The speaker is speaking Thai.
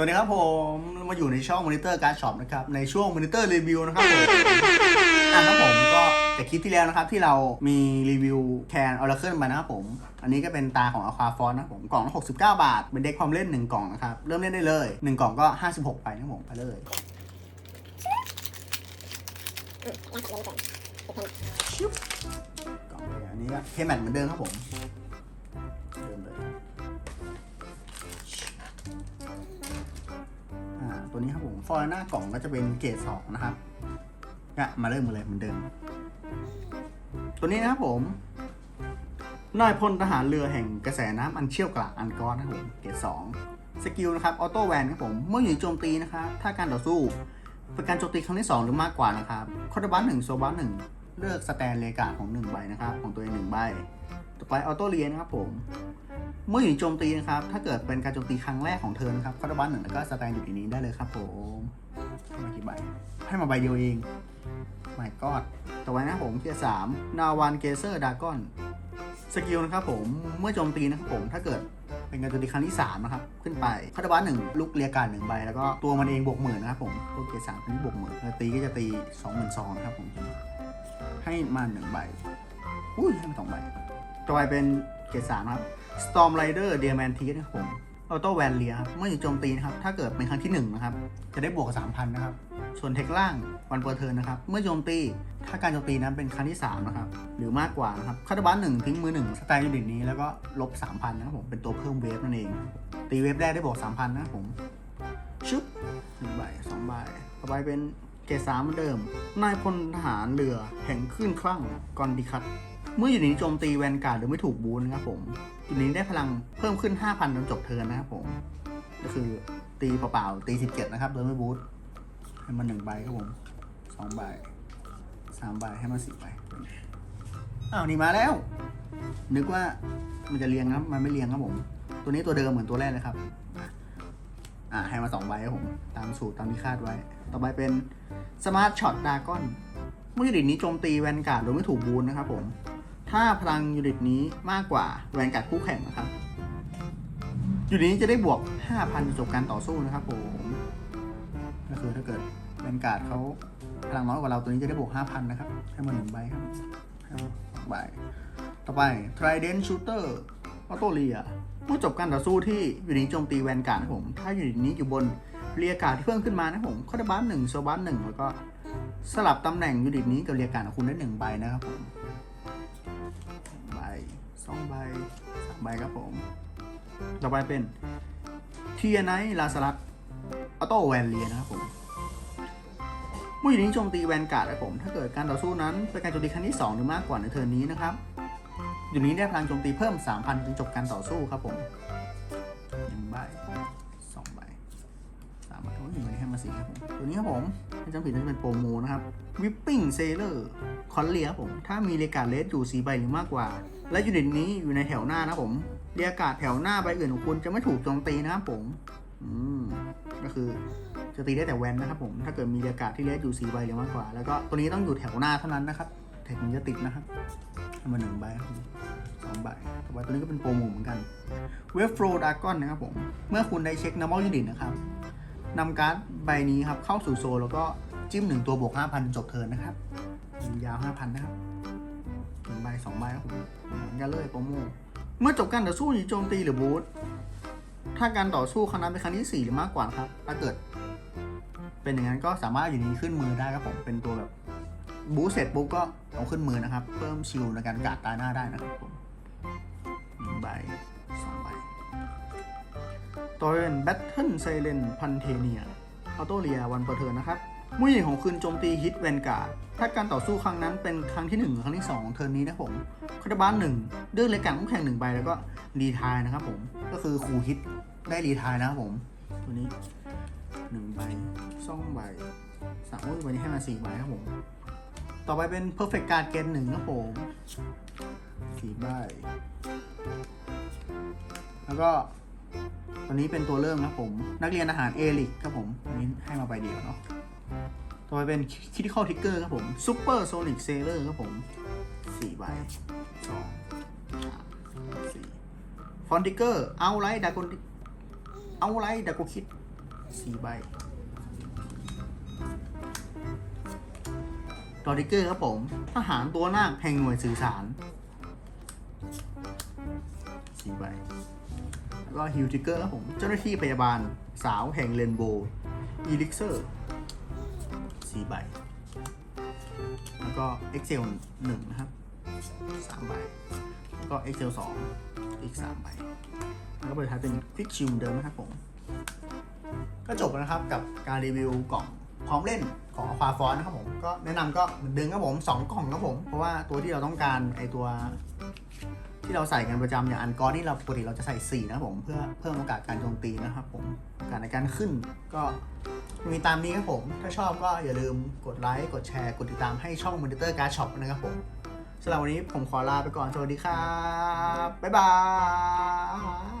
วัสดีครับผมมาอยู่ในช่องมอนิเตอร์การช็อปนะครับในช่วงมอนิเตอร์รีวิวนะครับผมอะครับผมก็จากคลิปที่แล้วนะครับที่เรามีรีวิวแคนออร์เคิลมานะครับผม อันนี้ก็เป็นตาของอควาฟอนนะครับผมกล่องละ69 บาท เป็นเด็กความเล่น 1 กล่องนะครับ เริ่มเล่นได้เลย 1 กล่องก็ 56 ไปนะผมไปเลยกล่องเลยอันนี้ก็เคแมทเหมือนเดิมครับผมเดิมเลย ตัวนี้ครับผมฟอยล์หน้ากล่องก็จะเป็นเกรดสองนะครับก็มาเริ่มเลยเหมือนเดิม ตัวนี้นะครับผมนายพลทหารเรือแห่งกระแสน้ำอันเชี่ยวกรากอันก้อนนะครับผมเกรดสองสกิลนะครับออโต้แวนครับผมเมื่ออยู่โจมตีนะครับถ้าการต่อสู้เป็นการโจมตีครั้งที่สองหรือมากกว่านะครับคอร์ดบัสหนึ่งโซบัสหนึ่งเลือกสแตนเลกาของหนึ่งใบนะครับ ของตัวเองหนึ่งใบ ต่อไปออโต้เลียนครับผม เมื่ออยู่โจมตีนะครับ ถ้าเกิดเป็นการโจมตีครั้งแรกของเธอนะครับคอร์ดบัสหนึ่งแล้วก็สแตนอยู่ในนี้ได้เลยครับผมให้มากี่ใบให้มาใบเดียวเองไม่กอดต่อไปนะผมเกียร์สามนาวันเกเซอร์ดากอนสกิลนะครับผมเมื่อโจมตีนะครับผมถ้าเกิดเป็นการโจมตีครั้งที่สามนะครับ ขึ้นไปคอร์ดบัสหนึ่งลุกเรียการหนึ่งใบ แล้วก็ตัวมันเองบวกหมื่นนะครับผมตัวเกียร์สามเป็นบวกหมื่นตีก็จะตีสองหมื่นสองนะครับผม ให้มาหนึ่งใบ อุ้ยให้มาสองใบ ต่อไปเป็นเกียร์สามครับ Storm Rider Diamond t นะครับผมออโต้แวนเลียครับเมื่ออยู่โจมตีนะครับ ถ้าเกิดเป็นครั้งที่ 1 นะครับ จะได้บวก 3,000 นะครับ ส่วนเทคล่างวันเปอร์เทิร์นนะครับ เมื่อโจมตี ถ้าการโจมตีนั้นเป็นครั้งที่ 3 นะครับ หรือมากกว่านะครับคาร์ดบัสหนึ่งทิ้งมือ 1 สไตล์ยูนิตนี้แล้วก็ลบ 3,000 นะครับผม เป็นตัวเพิ่มเวฟนั่นเอง ตีเวฟแรกได้บวก 3,000 นะครับผม ชุบหนึ่งใบสองใบต่อไปเป็นเกรดสามเหมือนเดิม นายพลทหารเรือแห่งคลื่นคลั่งกอนดิคัต เมื่ออยู่ในนี้โจมตีแวนการ์ดหรือไม่ถูกบูนนะครับผมอยู่ในนี้ได้พลังเพิ่มขึ้น 5,000จนจบเทิร์นนะครับผม ก็คือตีเปล่าๆตี 17 นะครับโดยไม่บูทให้มันหนึ่งใบครับผมสองใบสามใบให้มันสี่ใบอ้าวนี่มาแล้ว นึกว่ามันจะเรียงครับ มันไม่เรียงครับผม ตัวนี้ตัวเดิมเหมือนตัวแรกเลยครับ อ่าให้มาสองใบครับผม ตามสูตรตามที่คาดไว้ ต่อไปเป็นสมาร์ทช็อตดากอนเมื่อยูนิตนี้โจมตีแวนการ์ดโดยไม่ถูกบูนนะครับผม ถ้าพลังยูนิตนี้มากกว่าแวนการ์ดคู่แข่งนะครับยูนิตนี้จะได้บวก 5,000จนจบการต่อสู้นะครับผมก็คือถ้าเกิดแวนการ์ดเขาพลังน้อยกว่าเราตัวนี้จะได้บวก 5,000 นะครับ ให้มาหนึ่งใบครับให้มาสองใบต่อไป Trident Shooter ออโตเลียเมื่อจบการต่อสู้ที่ยูนิตโจมตีแวนการ์ดนะผม ถ้ายูนิตนี้อยู่บนเรียการ์ดที่เพิ่มขึ้นมานะผมคอร์ดบัสหนึ่งโซบัสหนึ่งแล้วก็สลับตำแหน่งยูนิตนี้กับเรียการของคุณได้หนึ่งใบนะครับผม สองใบสามใบครับผม ต่อไปเป็นเทียไนลาสลัดออโต้แวนเลียนะครับผมมื่ออยู่นี้โจมตีแวนการ์ดครับผม ถ้าเกิดการต่อสู้นั้นเป็นการโจมตีครั้งที่ 2 หรือมากกว่าในเทิร์นนี้นะครับ อยู่นี้ได้พลังโจมตีเพิ่ม 3,000จนจบการต่อสู้ครับผมหนึ่งใบสองใบสามใบโอ้ยมันให้มาสี่ครับผม ตัวนี้ครับผม ถ้าจำผิดน่าจะเป็นโปรโมนะครับวิปปิ้งเซเลอร์คอนเลียครับผม ถ้ามีเรียกาดเลสอยู่สีใบหรือมากกว่า และยูนิตนี้อยู่ในแถวหน้านะผมเรียกาดแถวหน้าใบอื่นของคุณจะไม่ถูกโจมตีนะครับผม อืมก็คือจะตีได้แต่แวนนะครับผม ถ้าเกิดมีเรียกาดที่เลสอยู่สีใบหรือมากกว่า แล้วก็ตัวนี้ต้องอยู่แถวหน้าเท่านั้นนะครับเทคนี้จะติดนะครับมาหนึ่งใบครับผมสองใบต่อไปตัวนี้ก็เป็นโปรโมเหมือนกันเวฟโฟลดากอนนะครับผม เมื่อคุณได้เช็คนัมเบอร์ยูนิตนะครับนำการ์ด บนี้ครับเข้าสู่โซลแล้วก็จิ้มหนึ่งตัวบวก5,000จบเทิร์นนะครับยาว5,000นะครับหนึ่งใบสองใบครับผมเหมือนกันเลยโปรโมเมื่อจบการต่อสู้หรือโจมตีหรือบูทถ้าการต่อสู้ครั้งนั้นเป็นครั้งที่4หรือมากกว่านะครับ ถ้าเกิด เป็นอย่างนั้นก็สามารถอยู่นี้ขึ้นมือได้ครับผมเป็นตัวแบบบูทเสร็จปุ๊บก็เอาขึ้นมือนะครับ เพิ่มชิลในการกาดตาหน้าได้นะครับผมหนึ่งใบสองใบต่อเป็น Battle Silent Pantania ออโตเลียวันเปอร์เทิร์นนะครับมื่อหญิงของคุณโจมตีฮิตแวนการ์ดถ้าการต่อสู้ครั้งนั้นเป็นครั้งที่1หรือครั้งที่2ของเทิร์นนี้นะผมคาร์ดบ้านหนึ่งเลือกรายการคู่แข่งหนึ่งใบแล้วก็รีทายนะครับผม ก็คือคูฮิตได้รีทายนะครับผม ตัวนี้1ใบสองใบสามโอ้ยวันนี้ให้มา4ใบครับผม ต่อไปเป็น Perfect Card เกนหนึ่งครับผมสี่ใบ แล้วก็ ตัวนี้เป็นตัวเริ่มครับผม นักเรียนอาหารเอลิกครับผมอันนี้ให้มาใบเดียวเนาะต่อไปเป็นคิทิคอลทิกเกอร์ครับผมซูเปอร์โซนิกเซเลอร์ครับผมสี่ใบสองสี่ฟอนติเกอร์เอาไลท์ดากอนเอาไลท์ดากคิดสี่ใบตอริเกอร์ครับผมทหารตัวนาแห่งหน่วยสื่อสารสี่ใบ ก็ฮิวทิกเกอร์ครับผม เจ้าหน้าที่พยาบาลสาวแห่งเรนโบว์อีลิกเซอร์สี่ใบ แล้วก็ Excel หนึ่งนะครับสามใบ แล้วก็ Excel สองอีกสามใบ แล้วก็เปิดท้ายเป็นฟิกชิมเดิมนะครับผม ก็จบแล้วนะครับกับการรีวิวกล่องพร้อมเล่นของควาฟอนนะครับผม ก็แนะนำก็เหมือนเดิมครับผมสองกล่องครับผม เพราะว่าตัวที่เราต้องการไอตัว ที่เราใส่กันประจำอย่างอันกอนี่เราปกติเราจะใส่ 4 นะครับผมเพื่อเพิ่มโอกาสการโจมตีนะครับผมโอกาสในการขึ้นก็มีตามนี้ครับผม ถ้าชอบก็อย่าลืมกดไลค์กดแชร์กดติดตามให้ช่องมอนิเตอร์การ์ดช็อปนะครับผมสำหรับวันนี้ผมขอลาไปก่อน สวัสดีครับ บ๊ายบาย